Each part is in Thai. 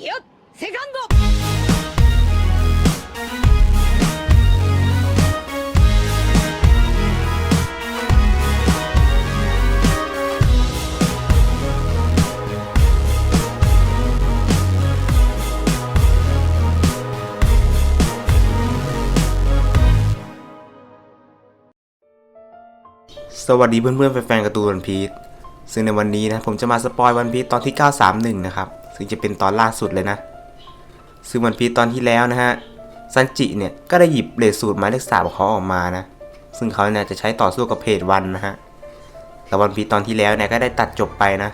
よっセカンド สวัสดีเพื่อนๆแฟนๆการ์ตูนวันพีชซึ่งในวันนี้นะผมจะมาสปอยวันพีชตอนที่ 931 นะครับ ซึ่งจะเป็นตอนล่าสุดเลยนะ ซึ่งวันพีตอนที่แล้วนะฮะซันจิเนี่ยก็ได้หยิบเลสสูตรหมายเลขสามของเขาออกมานะ ซึ่งเขาเนี่ยจะใช้ต่อสู้กับเพจวันนะฮะแต่วันพีตอนที่แล้วเนี่ยก็ได้ตัดจบไปนะ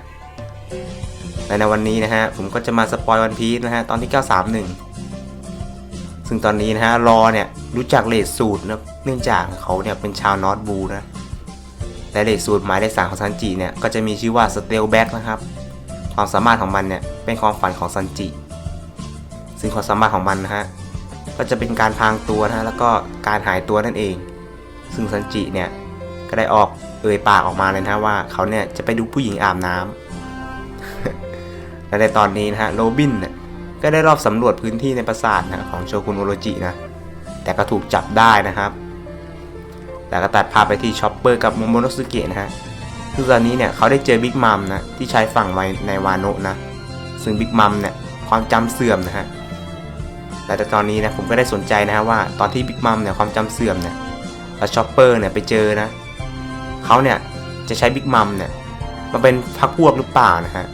และในวันนี้นะฮะผมก็จะมาสปอยวันพีนะฮะตอนที่ 931 ซึ่งตอนนี้นะฮะรอเนี่ยรู้จักเลสสูตรนะเนื่องจากเขาเนี่ยเป็นชาวนอตบูนะและเลขสูตรหมายเลขสามของซันจิเนี่ยก็จะมีชื่อว่าสเตลแบ็กนะครับ ความสามารถของมันเนี่ยเป็นความฝันของซันจิ ซึ่งความสามารถของมันนะฮะก็จะเป็นการพางตัวนะฮะแล้วก็การหายตัวนั่นเอง ซึ่งซันจิเนี่ยก็ได้ออกเอ่ยปากออกมาเลยนะว่าเขาเนี่ยจะไปดูผู้หญิงอาบน้ำและในตอนนี้นะฮะโรบินเนี่ยก็ได้รอบสำรวจพื้นที่ในปราสาทนะของโชกุนโอโรจินะ แต่ก็ถูกจับได้นะครับแล้วก็ตัดภาพไปที่ชอปเปอร์กับโมโมโนสุเกะนะฮะ คือตอนนี้เนี่ยเขาได้เจอบิ๊กมัมนะที่ชายฝั่งไว้ในวาโนะนะ ซึ่งบิ๊กมัมเนี่ยความจำเสื่อมนะฮะแต่ตอนนี้นะผมก็ได้สนใจนะฮะว่าตอนที่บิ๊กมัมเนี่ยความจำเสื่อมเนี่ยแล้วชอปเปอร์เนี่ยไปเจอนะเขาเนี่ยจะใช้บิ๊กมัมเนี่ยมาเป็นพักพวกหรือเปล่านะฮะ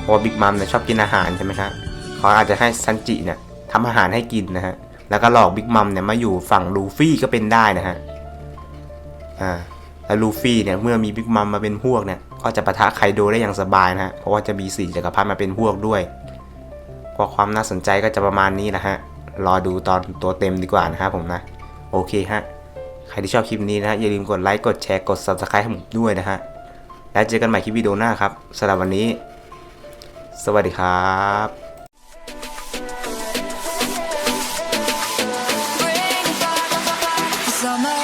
เพราะบิ๊กมัมเนี่ยชอบกินอาหารใช่ไหมครับเขาอาจจะให้ซันจิเนี่ยทำอาหารให้กินนะฮะแล้วก็หลอกบิ๊กมัมเนี่ยมาอยู่ฝั่งลูฟี่ก็เป็นได้นะฮะอ่า และลูฟี่เนี่ยเมื่อมีบิ๊กมัมมาเป็นพวกเนี่ยก็จะปะทะไคโดได้อย่างสบายนะฮะเพราะว่าจะมีสี่จักรพรรดิมาเป็นพวกด้วยก็ความน่าสนใจก็จะประมาณนี้นะฮะรอดูตอนตัวเต็มดีกว่านะครับผมนะ โอเคฮะใครที่ชอบคลิปนี้นะฮะอย่าลืมกดไลค์กดแชร์กด subscribe ให้ผมด้วยนะฮะแล้วเจอกันใหม่คลิปวิดีโอหน้าครับสำหรับวันนี้ สวัสดีครับสามาร